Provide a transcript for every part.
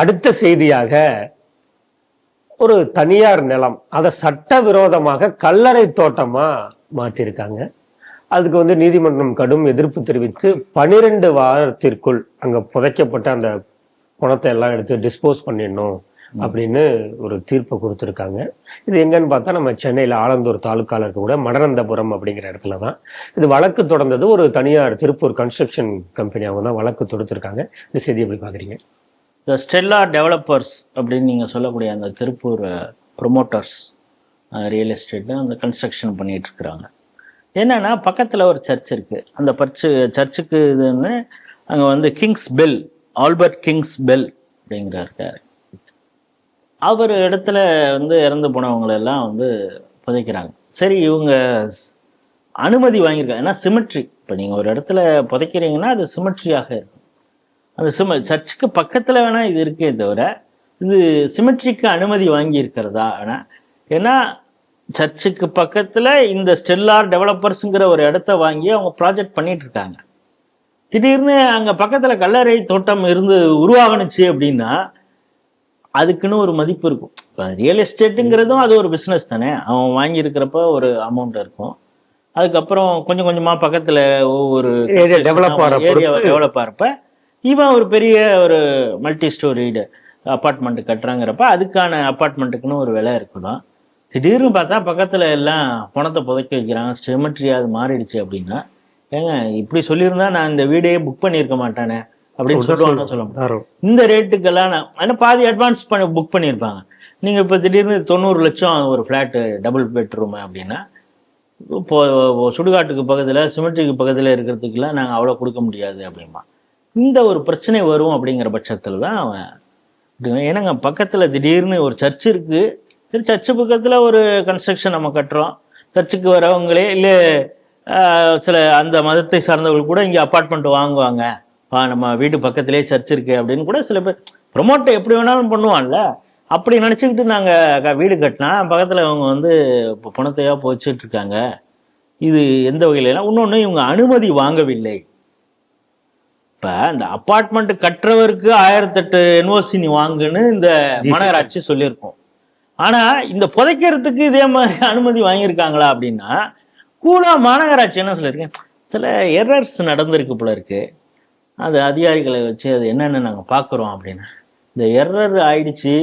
அடுத்த செய்தியாக ஒரு தனியார் நிலம் அதை சட்டவிரோதமாக கல்லறை தோட்டமாக மாற்றிருக்காங்க. அதுக்கு வந்து நீதிமன்றம் கடும் எதிர்ப்பு தெரிவித்து பனிரெண்டு வாரத்திற்குள் அங்கே புதைக்கப்பட்ட அந்த பணத்தை எல்லாம் எடுத்து டிஸ்போஸ் பண்ணிடணும் அப்படின்னு ஒரு தீர்ப்பை கொடுத்துருக்காங்க. இது எங்கன்னு பார்த்தா நம்ம சென்னையில் ஆலந்தூர் தாலுக்காவில் இருக்கக்கூட மடனந்தபுரம் அப்படிங்கிற இடத்துல தான். இது வழக்கு தொடர்ந்தது ஒரு தனியார் திருப்பூர் கன்ஸ்ட்ரக்ஷன் கம்பெனி அவங்க தான் வழக்கு தொடுத்திருக்காங்க. இந்த செய்தி எப்படி பார்க்குறீங்க. இந்த ஸ்டெல்லா டெவலப்பர்ஸ் அப்படின்னு நீங்கள் சொல்லக்கூடிய அந்த திருப்பூர் ப்ரொமோட்டர்ஸ் ரியல் எஸ்டேட்டில் அந்த கன்ஸ்ட்ரக்ஷன் பண்ணிகிட்ருக்குறாங்க என்னென்னா பக்கத்தில் ஒரு சர்ச் இருக்குது அந்த பர்ச்சு சர்ச்சுக்கு இதுன்னு அங்கே வந்து Kings Bell Albert Kings Bell அப்படிங்கிற இருக்கார் அவர் இடத்துல வந்து இறந்து போனவங்களெல்லாம் வந்து புதைக்கிறாங்க. சரி இவங்க அனுமதி வாங்கியிருக்காங்க. ஏன்னா சிமெட்ரி இப்போ நீங்கள் ஒரு இடத்துல புதைக்கிறீங்கன்னா அது சிமெட்ரியாக இருக்கும். அந்த சிம சர்ச்சுக்கு பக்கத்தில் வேணால் இது இருக்கே தவிர இது சிமெட்ரிக்கு அனுமதி வாங்கி இருக்கிறதா ஆனா ஏன்னா சர்ச்சுக்கு பக்கத்தில் இந்த ஸ்டெல்லார் டெவலப்பர்ஸுங்கிற ஒரு இடத்த வாங்கி அவங்க ப்ராஜெக்ட் பண்ணிட்டு இருக்காங்க திடீர்னு அங்கே பக்கத்தில் கல்லறை தோட்டம் இருந்து உருவாகணுச்சு அப்படின்னா அதுக்குன்னு ஒரு மதிப்பு இருக்கும். இப்போ ரியல் எஸ்டேட்டுங்கிறதும் அது ஒரு பிஸ்னஸ் தானே. அவன் வாங்கியிருக்கிறப்ப ஒரு அமௌண்ட் இருக்கும். அதுக்கப்புறம் கொஞ்சம் கொஞ்சமாக பக்கத்தில் ஒவ்வொரு. டெவலப் ஆகிறப்ப இவன் ஒரு பெரிய ஒரு மல்டி ஸ்டோரிடு அப்பார்ட்மெண்ட் கட்டுறாங்கிறப்ப அதுக்கான அப்பார்ட்மெண்ட்டுக்குன்னு ஒரு விலை இருக்கணும் திடீர்னு பார்த்தா பக்கத்தில் எல்லாம் பணத்தை புதைக்க வைக்கிறாங்க ஸ்டெமெட்ரியா அது மாறிடுச்சு அப்படின்னா ஏங்க இப்படி சொல்லியிருந்தா நான் இந்த வீடையே புக் பண்ணியிருக்க மாட்டானே அப்படின்னு சொல்லுவாங்க சொல்ல முடியும். யாரும். இந்த ரேட்டுக்கெல்லாம் நான் ஆனால் பாதி அட்வான்ஸ் பண்ணி புக் பண்ணியிருப்பாங்க. நீங்கள் இப்போ திடீர்னு தொண்ணூறு லட்சம் ஒரு ஃப்ளாட்டு டபுள் பெட்ரூமு அப்படின்னா இப்போ சுடுகாட்டுக்கு பக்கத்தில் சிமெண்ட்ரிக்கு பக்கத்தில் இருக்கிறதுக்கெல்லாம் நாங்கள் அவ்வளோ கொடுக்க முடியாது அப்படிம்பா இந்த ஒரு பிரச்சனை வரும் அப்படிங்கிற பட்சத்தில் தான் அவன் ஏன்னாங்க பக்கத்தில் திடீர்னு ஒரு சர்ச் இருக்குது சரி சர்ச்சு பக்கத்தில் ஒரு கன்ஸ்ட்ரக்ஷன் நம்ம கட்டுறோம். சர்ச்சுக்கு வரவங்களே இல்லை சில அந்த மதத்தை சார்ந்தவர்கள் கூட இங்கே அப்பார்ட்மெண்ட் வாங்குவாங்க. ஆ நம்ம வீட்டு பக்கத்திலே சர்ச் இருக்கு அப்படின்னு கூட சில பேர் ப்ரொமோட்டை எப்படி வேணாலும் பண்ணுவான்ல. அப்படி நினச்சிக்கிட்டு நாங்கள் வீடு கட்டினா பக்கத்தில் அவங்க வந்து பணத்தையாக போச்சுட்டு இருக்காங்க. இது எந்த வகையிலனா இன்னொன்று இவங்க அனுமதி வாங்கவில்லை. இப்போ இந்த அப்பார்ட்மெண்ட் கட்டுறவருக்கு ஆயிரத்தெட்டு என்ஓசி நீ வாங்குன்னு இந்த மாநகராட்சி சொல்லியிருக்கோம். ஆனா இந்த புதைக்கிறதுக்கு இதே மாதிரி அனுமதி வாங்கியிருக்காங்களா அப்படின்னா கூலா மாநகராட்சி என்ன சொல்லியிருக்கேன் சில எரர்ஸ் நடந்திருக்கு போல இருக்கு. அது அதிகாரிகளை வச்சு அது என்னென்னு நாங்கள் பார்க்குறோம் அப்படின்னு. இந்த எரர் ஆயிடுச்சு.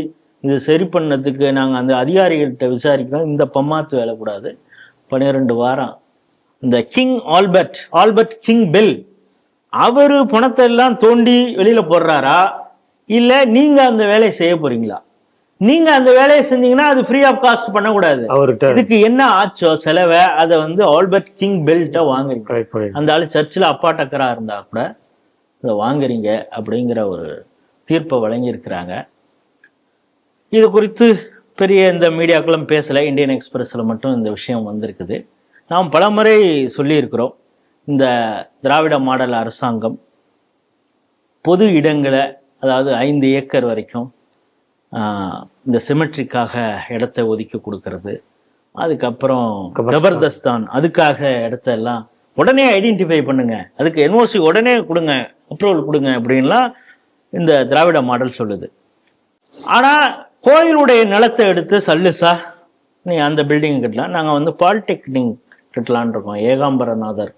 இது சரி பண்ணதுக்கு நாங்கள் அந்த அதிகாரிகள்கிட்ட விசாரிக்கிறோம். இந்த பம்மாத்து வேலை கூடாது. பன்னிரெண்டு வாரம். இந்த King Albert Albert King Bell அவரு பணத்தை எல்லாம் தோண்டி வெளியில போடுறாரா? இல்ல நீங்க அந்த வேலையை செய்ய போறீங்களா? நீங்க அந்த வேலையை செஞ்சீங்கன்னா அது ஃப்ரீ ஆஃப் காஸ்ட் பண்ணக்கூடாது. இதுக்கு என்ன ஆச்சோ செலவை அதை வந்து ஆல்பர்ட் கிங் பெல்ட்ட வாங்குறீங்க. அந்த ஆளு சர்ச்சில் அப்பா டக்கரா இருந்தா கூட இதை வாங்குறீங்க அப்படிங்கிற ஒரு தீர்ப்பை வழங்கியிருக்கிறாங்க. இது குறித்து பெரிய இந்த மீடியாக்களும் பேசல. இந்தியன் எக்ஸ்பிரஸ்ல மட்டும் இந்த விஷயம் வந்திருக்குது. நாம் பலமுறை சொல்லியிருக்கிறோம். இந்த திராவிட மாடல் அரசாங்கம் பொது இடங்களை அதாவது ஐந்து ஏக்கர் வரைக்கும் இந்த சிமெட்ரிக்காக இடத்தை ஒதுக்கி கொடுக்கறது. அதுக்கப்புறம் ஜபர்தஸ்தான் அதுக்காக இடத்த எல்லாம் உடனே ஐடென்டிஃபை பண்ணுங்க. அதுக்கு என்ஓசி உடனே கொடுங்க அப்ரூவல் கொடுங்க அப்படின்லாம் இந்த திராவிட மாடல் சொல்லுது. ஆனா கோயிலுடைய நிலத்தை எடுத்து சல்லுசா நீ அந்த பில்டிங் கட்டலாம். நாங்க வந்து பாலிடெக்னிக் கட்டலான் இருக்கோம். ஏகாம்பரநாதர்.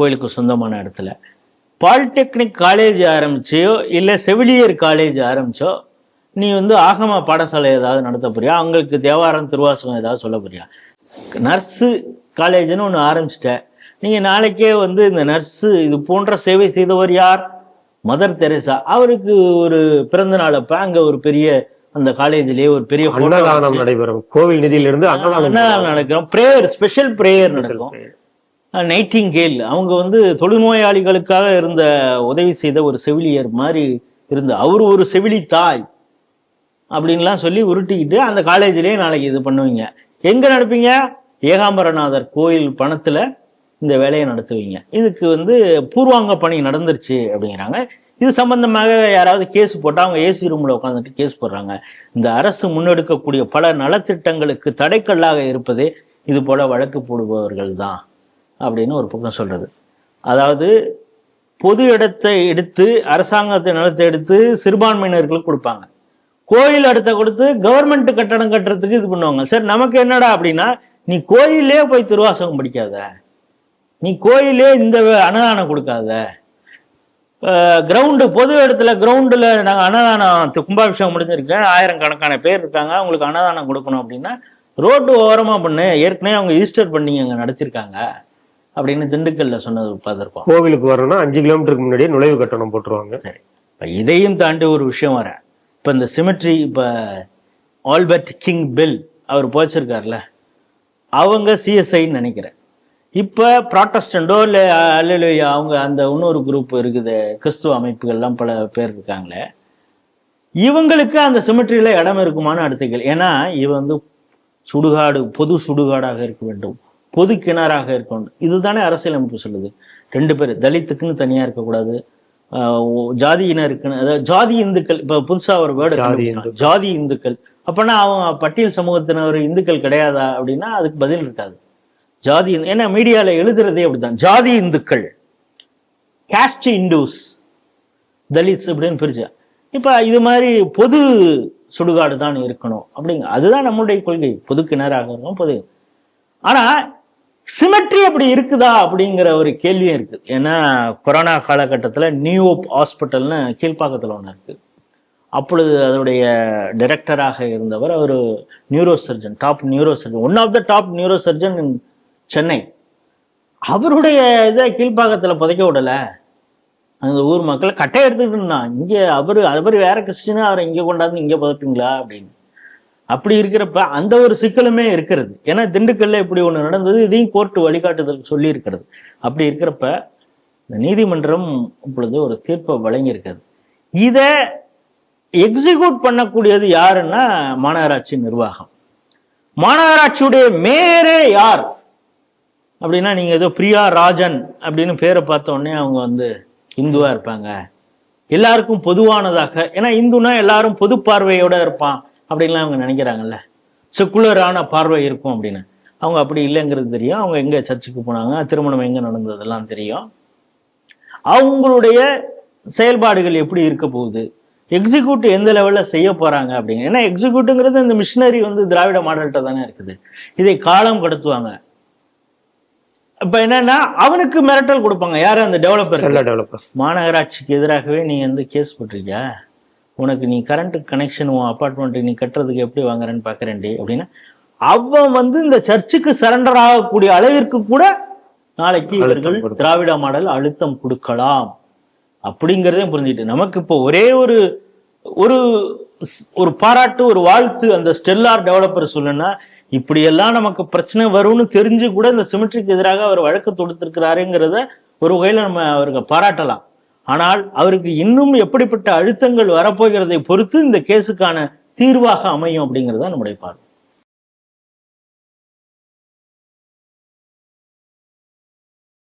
கோயிலுக்கு சொந்தமான இடத்துல. பாலிடெக்னிக் காலேஜ் ஆரம்பிச்சியோ இல்லை செவிலியர் காலேஜ் ஆரம்பிச்சோ நீ வந்து ஆகம பாடசாலை ஏதாவது நடத்த போறியா? அவங்களுக்கு தேவாரம் திருவாசகம் ஏதாவது சொல்ல போறியா? நர்ஸு காலேஜ்னு ஒன்று ஆரம்பிச்சிட்ட. நீங்கள் நாளைக்கே வந்து இந்த நர்ஸு இது போன்ற சேவை செய்தவர் யார்? Mother Teresa. அவருக்கு ஒரு பிறந்த நாள் அப்ப அங்கே ஒரு பெரிய அந்த காலேஜ்லயே ஒரு பெரிய அன்னதானம் நடைபெறும். கோவில் நிதியிலிருந்து அன்னதானம் அன்னதானம் நடக்கும். பிரேயர் ஸ்பெஷல் பிரேயர் நடக்கும். நைட்டிங்கேல் அவங்க வந்து தொழுநோயாளிகளுக்காக இருந்த உதவி செய்த ஒரு செவிலியர் மாதிரி இருந்த அவர் ஒரு செவிலி தாய் அப்படின்லாம் சொல்லி உருட்டிக்கிட்டு அந்த காலேஜிலே நாளைக்கு இது பண்ணுவீங்க. எங்க நடப்பீங்க? ஏகாம்பரநாதர் கோயில் பணத்துல இந்த வேலையை நடத்துவீங்க. இதுக்கு வந்து பூர்வாங்க பணி நடந்துருச்சு அப்படிங்கிறாங்க. இது சம்பந்தமாக யாராவது கேஸ் போட்டால் அவங்க ஏசி ரூமில் உட்காந்துட்டு கேஸ் போடுறாங்க. இந்த அரசு முன்னெடுக்கக்கூடிய பல நலத்திட்டங்களுக்கு தடைக்கல்லாக இருப்பது இது போல வழக்கு போடுபவர்கள் தான் அப்படின்னு ஒரு பக்கம் சொல்கிறது அதாவது பொது இடத்தை எடுத்து அரசாங்கத்தை நிலத்தை எடுத்து சிறுபான்மையினர்களுக்கு கொடுப்பாங்க. கோயில் இடத்த கொடுத்து கவர்மெண்ட் கட்டடம் கட்டுறதுக்கு இது பண்ணுவாங்க. சார் நமக்கு என்னடா அப்படின்னா நீ கோயிலே போய் திருவாசகம் படிக்காத. நீ கோயிலே இந்த அன்னதானம் கொடுக்காத. கிரவுண்டு பொது இடத்துல கிரவுண்டில் நாங்கள் அன்னதானம் கும்பாபிஷேகம் முடிஞ்சிருக்கேன் ஆயிரம் கணக்கான பேர் இருக்காங்க. அவங்களுக்கு அன்னதானம் கொடுக்கணும் அப்படின்னா ரோட்டு ஓரமாக பண்ணு. ஏற்கனவே அவங்க ஈஸ்டர் பண்ணிங்க அங்கே நடத்திருக்காங்க. அப்படின்னு திண்டுக்கல்ல சொன்னது பார்த்துருக்கோம் கோவிலுக்கு வரணும்னா அஞ்சு கிலோமீட்டருக்கு முன்னாடியே நுழைவு கட்டணம் போட்டுருவாங்க. சரி. இப்போ இதையும் தாண்டி ஒரு விஷயம் வரேன். இப்போ இந்த சிமெட்ரி இப்போ ஆல்பர்ட் கிங் பெல் அவர் போச்சிருக்கார்ல அவங்க சிஎஸ்ஐன்னு நினைக்கிறேன். இப்போ ப்ராட்டஸ்டண்டோ இல்லை அல்லையா அவங்க அந்த இன்னொரு குரூப் இருக்குது கிறிஸ்துவ அமைப்புகள்லாம் பல பேர் இருக்காங்களே இவங்களுக்கு அந்த சிமெட்ரியில் இடம் இருக்குமான்னு அடுத்த கேள்வி. ஏன்னா இவன் வந்து சுடுகாடு பொது சுடுகாடாக இருக்க வேண்டும். பொது கிணறாக இருக்க வேண்டும் இதுதானே அரசியலமைப்பு சொல்லுது. ரெண்டு பேர் தலித்துக்குன்னு தனியாக இருக்கக்கூடாது. ஜாதியினருக்குன்னு அதாவது ஜாதி இந்துக்கள் இப்போ புதுசாக ஒரு வேர்டு ஜாதி ஜாதி இந்துக்கள். அப்போனா அவங்க பட்டியல் சமூகத்தினர் இந்துக்கள் கிடையாதா அப்படின்னா அதுக்கு பதில் இருக்காது. ஜாதி ஏன்னா மீடியாவில் எழுதுறதே அப்படிதான் ஜாதி இந்துக்கள். காஸ்ட் இண்டூஸ் தலித்ஸ் அப்படின்னு பிரிச்சு. இப்போ இது மாதிரி பொது சுடுகாடு தான் இருக்கணும் அப்படிங்க அதுதான் நம்மளுடைய கொள்கை. பொது கிணறாக இருக்கணும் பொது. ஆனா சிமெட்ரி அப்படி இருக்குதா அப்படிங்கிற ஒரு கேள்வியும் இருக்குது ஏன்னா கொரோனா காலகட்டத்தில் நியூ ஹாஸ்பிட்டல்னு கீழ்ப்பாக்கத்தில் ஒன்று இருக்குது அப்பொழுது அதனுடைய டைரக்டராக இருந்தவர் அவர் neuro surgeon top neuro surgeon one of the top neuro surgeon in Chennai அவருடைய இதை கீழ்ப்பாக்கத்தில் புதைக்க விடலை. அந்த ஊர் மக்களை கட்டையை எடுத்துக்கிட்டு இருந்தான். அவர் அவரு அவர் வேற கிறிஸ்டினா அவரை இங்கே கொண்டாந்து இங்கே புதைப்பீங்களா அப்படின்னு. அப்படி இருக்கிறப்ப அந்த ஒரு சிக்கலுமே இருக்கிறது. ஏன்னா திண்டுக்கல்ல இப்படி ஒன்று நடந்தது இதையும் கோர்ட்டு வழிகாட்டுதல் சொல்லி இருக்கிறது அப்படி இருக்கிறப்ப இந்த நீதிமன்றம் இப்பொழுது ஒரு தீர்ப்பை வழங்கியிருக்கிறது. இதை எக்ஸிக்யூட் பண்ணக்கூடியது யாருன்னா மாநகராட்சி நிர்வாகம். மாநகராட்சியுடைய மேயரே யார்? அப்படின்னா நீங்க ஏதோ பிரியா ராஜன் அப்படின்னு பேரை பார்த்த உடனே அவங்க வந்து இந்துவா இருப்பாங்க. எல்லாருக்கும் பொதுவானதாக. ஏன்னா இந்துனா எல்லாரும் பொது பார்வையோட இருப்பான். அப்படின்லாம் அவங்க நினைக்கிறாங்கல்ல. செக்குலரான பார்வை இருக்கும் அப்படின்னு. அவங்க அப்படி இல்லைங்கிறது தெரியும். அவங்க எங்க சர்ச்சுக்கு போனாங்க திருமணம் எங்க நடந்ததெல்லாம் தெரியும். அவங்களுடைய செயல்பாடுகள் எப்படி இருக்க போகுது? எக்ஸிக்யூட் எந்த லெவல்ல செய்ய போறாங்க அப்படிங்க ஏன்னா எக்ஸிக்யூட்டுங்கிறது இந்த மிஷினரி வந்து திராவிட மாடல்கிட்ட தானே இருக்குது. இதை காலம் கடத்துவாங்க. இப்ப என்னன்னா அவனுக்கு மிரட்டல் கொடுப்பாங்க. யாரு அந்த டெவலப்பர் நல்ல டெவலப்பர்ஸ் மாநகராட்சிக்கு எதிராகவே நீ வந்து கேஸ் போட்டிருக்க உனக்கு நீ கரண்ட் கனெக்ஷன் உன் அப்பார்ட்மெண்ட் நீ கட்டுறதுக்கு எப்படி வாங்குறேன்னு பாக்குறேன்டி அப்படின்னா அவன் வந்து இந்த சர்ச்சுக்கு சரண்டர் ஆகக்கூடிய அளவிற்கு கூட நாளைக்கு இவர்கள். திராவிட மாடல் அழுத்தம் கொடுக்கலாம் அப்படிங்கிறதையும் புரிஞ்சுட்டு நமக்கு இப்போ ஒரே ஒரு ஒரு ஒரு பாராட்டு ஒரு வாழ்த்து அந்த ஸ்டெல்லார் டெவலப்பர் சொல்லுன்னா இப்படியெல்லாம் நமக்கு பிரச்சனை வரும்னு தெரிஞ்சு கூட இந்த சிமெட்ரிக்கு எதிராக அவர் வழக்கு தொடுத்திருக்கிறாருங்கிறத ஒரு வகையில நம்ம அவருக்கு பாராட்டலாம் ஆனால் அவருக்கு இன்னும் எப்படிப்பட்ட அழுத்தங்கள் வரப்போகிறதை பொறுத்து இந்த கேஸுக்கான தீர்வாக அமையும் அப்படிங்கிறது தான் நம்முடைய பார்வை.